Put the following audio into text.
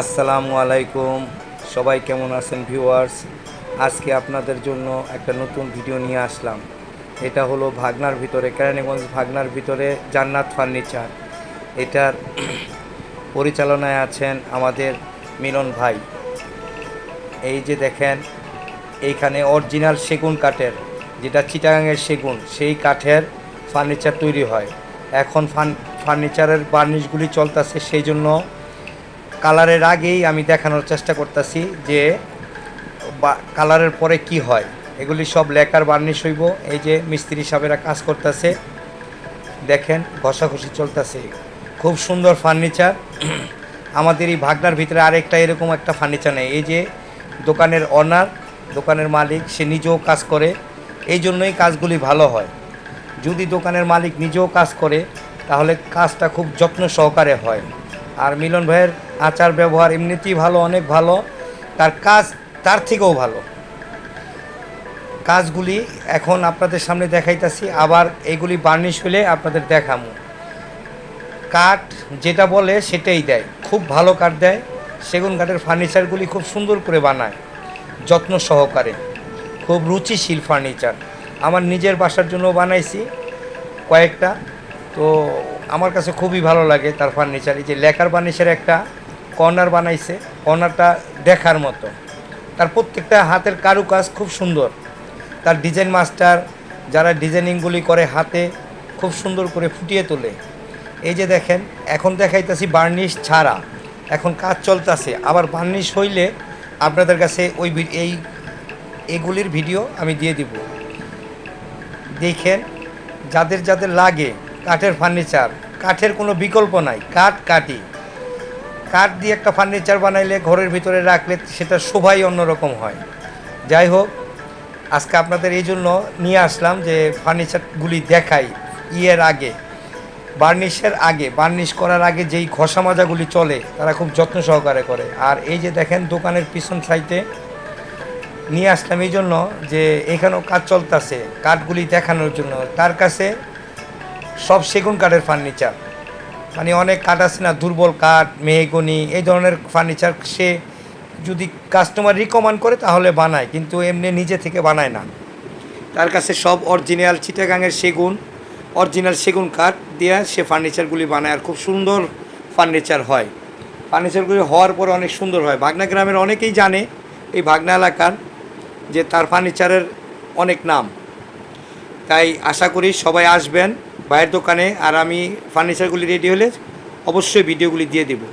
আসসালামু আলাইকুম। সবাই কেমন আছেন ভিউয়ার্স? আজকে আপনাদের জন্য একটা নতুন ভিডিও নিয়ে আসলাম। এটা হলো ভাগনার ভিতরে, কেরানীগঞ্জ ভাগনার ভিতরে জান্নাত ফার্নিচার। এটার পরিচালনায় আছেন আমাদের মিলন ভাই। এই যে দেখেন, এইখানে অরিজিনাল সেগুন কাঠের, যেটা চিটাগাঙের সেগুন, সেই কাঠের ফার্নিচার তৈরি হয়। এখন ফার্নিচারের বার্নিশগুলি চলতেছে, সেই জন্য কালারের আগেই আমি দেখানোর চেষ্টা করতেছি যে কালারের পরে কি হয়। এগুলি সব লেকার বার্নিশ হইব। এই যে মিস্ত্রি সাহেবেরা কাজ করতেছে, দেখেন ঘষাঘষি চলতেছে। খুব সুন্দর ফার্নিচার আমাদের এই ভাগনার ভিতরে আরেকটা এরকম একটা ফার্নিচার নেই। এই যে দোকানের অনার দোকানের মালিক, সে নিজেও কাজ করে। এই জন্যই কাজগুলি ভালো হয়। যদি দোকানের মালিক নিজেও কাজ করে, তাহলে কাজটা খুব যত্ন সহকারে হয়। আর মিলন ভাইয়ের আচার ব্যবহার এমনিতেই ভালো, অনেক ভালো। তার কাজ, তার থেকেও ভালো। কাজগুলি এখন আপনাদের সামনে দেখাইতাছি, আবার এগুলি বার্নিশ হলে আপনাদের দেখামু। কাঠ যেটা বলে সেটাই দেয়, খুব ভালো কাঠ দেয়। সেগুন কাঠের ফার্নিচারগুলি খুব সুন্দর করে বানায়, যত্ন সহকারে। খুব রুচিশীল ফার্নিচার। আমার নিজের বাসার জন্য বানাইছি কয়েকটা। তো আমার কাছে খুবই ভালো লাগে তার ফার্নিচার এই যে লেখার বার্নিশের একটা কর্নার বানাইছে কর্নারটা দেখার মতো। তার প্রত্যেকটা হাতের কারুকাজ খুব সুন্দর। তার ডিজাইন মাস্টার যারা ডিজাইনিংগুলি করে হাতে, খুব সুন্দর করে ফুটিয়ে তোলে। এই যে দেখেন, এখন দেখাইতেছি বার্নিশ ছাড়া। এখন কাজ চলতেছে। আবার বার্নিশ হইলে আপনাদের কাছে ওই এই, এগুলির ভিডিও আমি দিয়ে দিব। দেখেন, যাদের যাদের লাগে কাঠের ফার্নিচার কাঠের কোনো বিকল্প নাই, কাঠ কাটি কাঠ দিয়ে একটা ফার্নিচার বানাইলে ঘরের ভিতরে রাখলে সেটা শোভাই অন্যরকম হয়। যাই হোক, আজকে আপনাদের এই জন্য নিয়ে আসলাম যে ফার্নিচারগুলি দেখাই ইয়ের আগে বার্নিশের আগে। বার্নিশ করার আগে যেই ঘষা মাজাগুলি চলে, তারা খুব যত্ন সহকারে করে। আর এই যে দেখেন দোকানের পিছন সাইডে নিয়ে আসলাম এই জন্য যে এখানেও কাজ চলতেছে, কাঠগুলি দেখানোর জন্য। তার কাছে সব সেগুন কাঠের ফার্নিচার। মানে অনেক কাঠ আছে না, দুর্বল কাঠ, মেহগনি, এই ধরনের ফার্নিচার সে যদি কাস্টমার রিকমেন্ড করে তাহলে বানায়, কিন্তু এমনি নিজে থেকে বানায় না। তার কাছে সব অরিজিনাল চিটাগাঙের সেগুন অরিজিনাল সেগুন কাঠ দিয়ে সে ফার্নিচারগুলি বানায় আর খুব সুন্দর ফার্নিচার হয়। ফার্নিচারগুলি হওয়ার পরে অনেক সুন্দর হয়। ভাগনা গ্রামের অনেকেই জানে এই ভাগনা এলাকার যে তার ফার্নিচারের অনেক নাম। তাই আশা করি সবাই আসবেন। ভাইয়ের দোকানে আর আমি ফার্নিচারগুলি রেডি হলে অবশ্যই ভিডিওগুলি দিয়ে দেবো।